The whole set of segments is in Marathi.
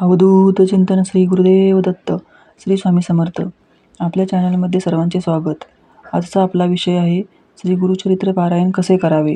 अवधूत चिंतन श्री गुरुदेव दत्त श्री स्वामी समर्थ. आपल्या चॅनलमध्ये सर्वांचे स्वागत. आजचा आपला विषय आहे श्री गुरुचरित्र पारायण कसे करावे?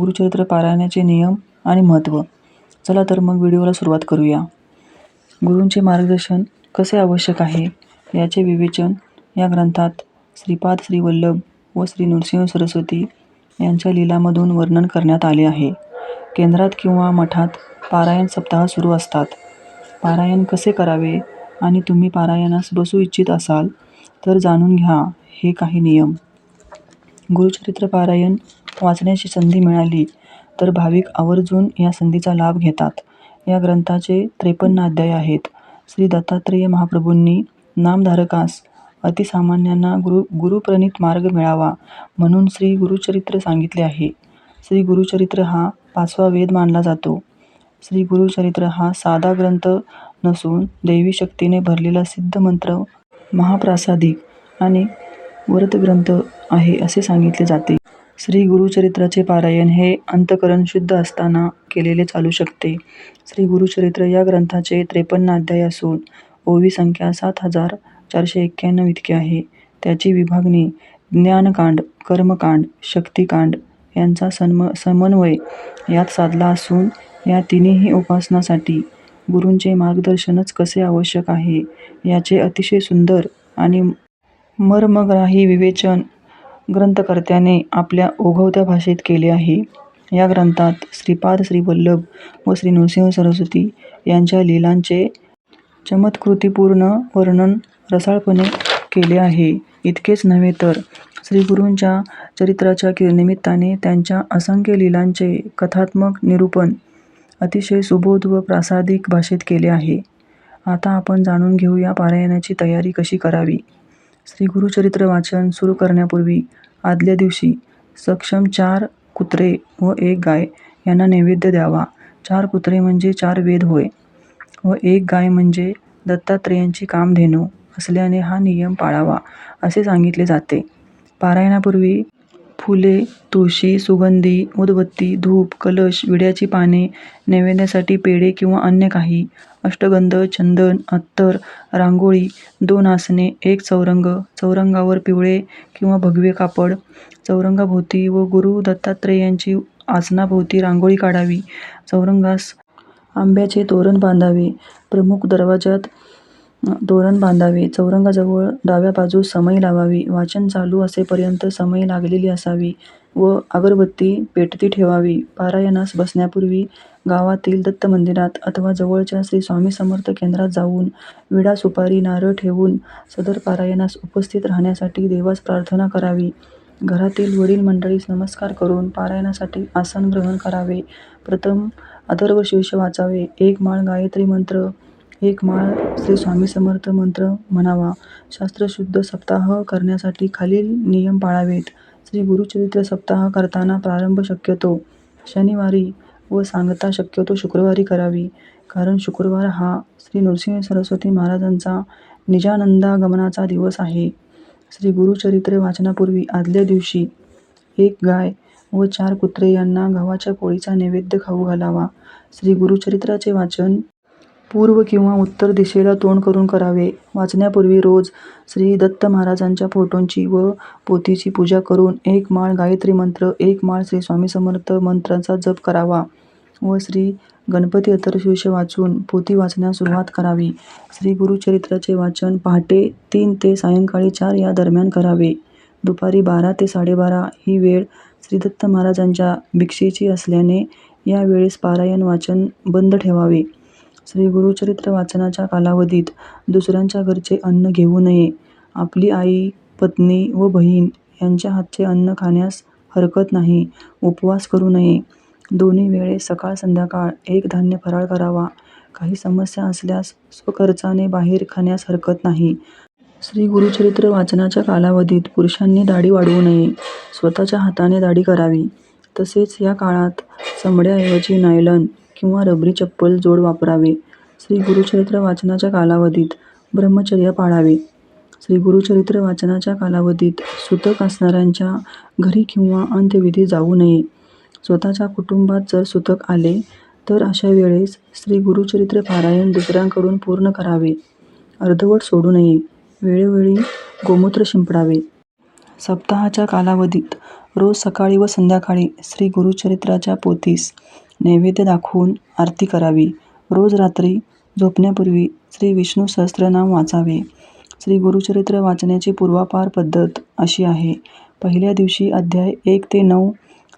गुरुचरित्र पारायणाचे नियम आणि महत्त्व. चला तर मग व्हिडिओला सुरुवात करूया. गुरूंचे मार्गदर्शन कसे आवश्यक आहे याचे विवेचन या ग्रंथात श्रीपाद श्री वल्लभ व श्री नृसिंह सरस्वती यांच्या लीलामधून वर्णन करण्यात आले आहे. केंद्रात किंवा मठात पारायण सप्ताह सुरू असतात. पारायण कसे करावे आणि तुम्ही पारायणास बसू इच्छित असाल तर जाणून घ्या हे काही नियम. गुरुचरित्र पारायण वाचण्याची संधी मिळाली तर भाविक आवर्जून या संधीचा लाभ घेतात. या ग्रंथाचे त्रेपन्न अध्याय आहेत. श्री दत्तात्रेय महाप्रभूंनी नामधारकास अतिसामान्यांना गुरु गुरुप्रणित मार्ग मिळावा म्हणून श्री गुरुचरित्र सांगितले आहे. श्री गुरुचरित्र हा पाचवा वेद मानला जातो. श्री गुरुचरित्र हा साधा ग्रंथ नसून दैवी शक्तीने भरलेला सिद्ध मंत्र महाप्रासादिक आणि व्रतग्रंथ आहे असे सांगितले जाते. श्री गुरुचरित्राचे पारायण हे अंतकरण शुद्ध असताना केलेले चालू शकते. श्री गुरुचरित्र या ग्रंथाचे त्रेपन्न अध्याय असून ओवी संख्या सात हजार चारशे एक्क्याण्णव इतकी आहे. त्याची विभागणी ज्ञानकांड कर्मकांड शक्तिकांड यांचा सन्म समन्वय यात साधला असून या तिन्ही उपासनासाठी गुरूंचे मार्गदर्शनच कसे आवश्यक आहे याचे अतिशय सुंदर आणि मर्मग्राही विवेचन ग्रंथकर्त्याने आपल्या ओघवत्या भाषेत केले आहे. या ग्रंथात श्रीपाद श्रीवल्लभ व श्री नृसिंह सरस्वती यांच्या लीलांचे चमत्कृतीपूर्ण वर्णन रसाळपणे केले आहे. इतकेच नव्हे तर श्रीगुरूंच्या चरित्राच्या कि निमित्ताने त्यांच्या असंख्य लीलांचे कथात्मक निरूपण अतिशय सुबोध व प्रासादिक भाषेत केले आहे. आता आपण जाणून घेऊया पारायणाची तयारी कशी करावी. श्री गुरुचरित्र वाचन सुरू करण्यापूर्वी आदल्या दिवशी सक्षम चार कुत्रे व एक गाय यांना नैवेद्य द्यावा. चार कुत्रे म्हणजे चार वेद होय व एक गाय म्हणजे दत्तात्रेयांची कामधेनू असल्याने हा नियम पाळावा असे सांगितले जाते. पारायणापूर्वी फुले तुळशी सुगंधी उदबत्ती धूप कलश विड्याची पाने नैवेद्यासाठी पेढे किंवा अन्य काही अष्टगंध चंदन अत्तर रांगोळी दोन आसने एक चौरंग चौरंगावर पिवळे किंवा भगवे कापड चौरंगाभोवती व गुरु दत्तात्रेयांची आसनाभोवती रांगोळी काढावी चौरंगास आंब्याचे तोरण बांधावे प्रमुख दरवाजात तोरण बांधावे. चौरंगाजवळ डाव्या बाजूस समई लावावी. वाचन चालू असेपर्यंत समई लागलेली असावी व अगरबत्ती पेटती ठेवावी. पारायणास बसण्यापूर्वी गावातील दत्त मंदिरात अथवा जवळच्या श्री स्वामी समर्थ केंद्रात जाऊन विडा सुपारी नारळ ठेवून सदर पारायणास उपस्थित राहण्यासाठी देवास प्रार्थना करावी. घरातील वडील मंडळीस नमस्कार करून पारायणासाठी आसन ग्रहण करावे. प्रथम अथर्व शीर्ष वाचावे. एक माळ गायत्री मंत्र एक माळ श्री स्वामी समर्थ मंत्र म्हणावा. शास्त्रशुद्ध सप्ताह करण्यासाठी खालील नियम पाळावेत. श्री गुरुचरित्र सप्ताह करताना प्रारंभ शक्यतो. शनिवारी व सांगता शक्यतो शुक्रवारी करावी. कारण शुक्रवार हा श्री नृसिंह सरस्वती महाराजांचा निजानंदागमनाचा दिवस आहे. श्री गुरुचरित्र वाचनापूर्वी आदल्या दिवशी एक गाय व चार कुत्रे यांना गव्हाच्या पोळीचा नैवेद्य खाऊ घालावा. श्री गुरुचरित्राचे वाचन पूर्व किंवा उत्तर दिशेला तोंड करून करावे. वाचण्यापूर्वी रोज श्री दत्त महाराजांच्या फोटोंची व पोथीची पूजा करून एक माळ गायत्री मंत्र एक माळ श्री स्वामी समर्थ मंत्राचा जप करावा व श्री गणपती अथर्वशीर्ष वाचून पोथी वाचण्यास सुरुवात करावी. श्री गुरुचरित्राचे वाचन पहाटे तीन ते सायंकाळी चार या दरम्यान करावे. दुपारी बारा ते साडेबारा ही वेळ श्री दत्त महाराजांच्या भिक्षेची असल्याने या वेळेस पारायण वाचन बंद ठेवावे. श्री गुरुचरित्र वाचनाच्या कालावधीत दुसऱ्यांच्या घरचे अन्न घेऊ नये. आपली आई पत्नी व बहीण यांच्या हातचे अन्न खाण्यास हरकत नाही उपवास करू नये. दोन्ही वेळेस सकाळ संध्याकाळ एक धान्य फराळ करावा. काही समस्या असल्यास स्वखर्चाने बाहेर खाण्यास हरकत नाही. श्री गुरुचरित्र वाचनाच्या कालावधीत पुरुषांनी दाढी वाढवू नये. स्वतःच्या हाताने दाढी करावी. तसेच या काळात चमड्याऐवजी नायलन किंवा रबरी चप्पल जोड वापरावे. श्री गुरुचरित्र वाचनाच्या कालावधीत ब्रह्मचर्य पाळावे. श्री गुरुचरित्र वाचनाच्या कालावधीत सुतक असणाऱ्यांच्या घरी किंवा अंत्यविधी जाऊ नये. स्वतःच्या कुटुंबात जर सुतक आले तर अशा वेळेस श्री गुरुचरित्र पारायण दुसऱ्यांकडून पूर्ण करावे. अर्धवट सोडू नये. वेळोवेळी गोमूत्र शिंपडावे. सप्ताहाच्या कालावधीत रोज सकाळी व संध्याकाळी श्री गुरुचरित्राच्या पोथीस नैवेद्य दाखवून आरती करावी. रोज रात्री झोपण्यापूर्वी श्री विष्णू सहस्त्रनाम वाचावे. श्री गुरुचरित्र वाचण्याची पूर्वापार पद्धत अशी आहे. पहिल्या दिवशी अध्याय एक ते नऊ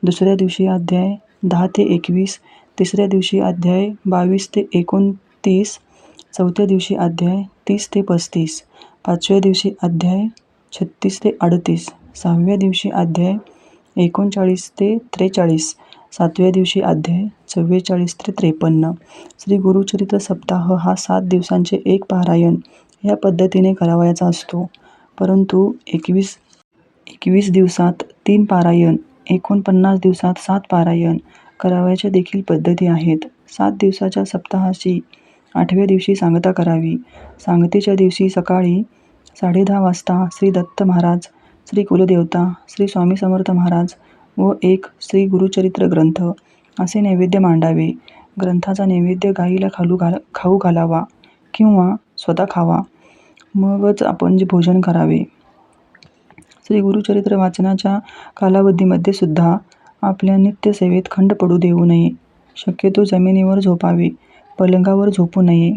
दुसऱ्या दिवशी अध्याय दहा ते एकवीस तिसऱ्या दिवशी अध्याय बावीस ते एकोणतीस चौथ्या दिवशी अध्याय तीस ते पस्तीस पाचव्या दिवशी अध्याय छत्तीस ते अडतीस सहाव्या दिवशी अध्याय एकोणचाळीस ते त्रेचाळीस सातव्या दिवशी अध्याय चव्वेचाळीस ते त्रेपन्न. श्री गुरुचरित्र सप्ताह हा सात दिवसांचे एक पारायण या पद्धतीने करावयाचा असतो. परंतु एकवीस एकवीस दिवसात तीन पारायण एकोणपन्नास दिवसात सात पारायण करावयाच्या देखील पद्धती आहेत. सात दिवसाच्या सप्ताहाची आठव्या दिवशी सांगता करावी. सांगतेच्या दिवशी सकाळी साडेदहा वाजता श्री दत्त महाराज श्री कुलदेवता श्री स्वामी समर्थ महाराज व एक श्री गुरुचरित्र ग्रंथ. असे नैवेद्य मांडावे. ग्रंथाचा नैवेद्य गाईला खालू घाल खाऊ घालावा किंवा स्वतः खावा. मगच आपण जे भोजन करावे. श्री गुरुचरित्र वाचनाच्या कालावधीमध्ये सुद्धा आपल्या नित्यसेवेत खंड पडू देऊ नये. शक्यतो जमिनीवर झोपावे पलंगावर झोपू नये.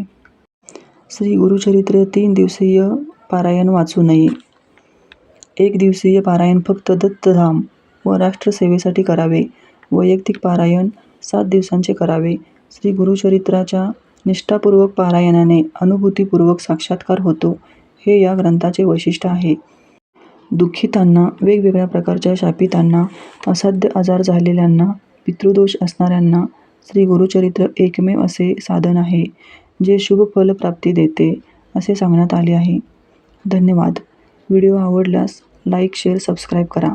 श्री गुरुचरित्र तीन दिवसीय पारायण वाचू नये. एक दिवसीय पारायण फक्त दत्तधाम व राष्ट्रसेवेसाठी करावे. वैयक्तिक पारायण सात दिवसांचे करावे. श्री गुरुचरित्राच्या निष्ठापूर्वक पारायणाने अनुभूतीपूर्वक साक्षात्कार होतो. हे या ग्रंथाचे वैशिष्ट्य आहे. दुःखितांना वेगवेगळ्या प्रकारच्या शापितांना असाध्य आजार झालेल्यांना पितृदोष असणाऱ्यांना श्री गुरुचरित्र एकमेव असे साधन आहे जे शुभ फलप्राप्ती देते असे सांगण्यात आले आहे. धन्यवाद. व्हिडिओ आवडल्यास लाईक शेअर सबस्क्राईब करा.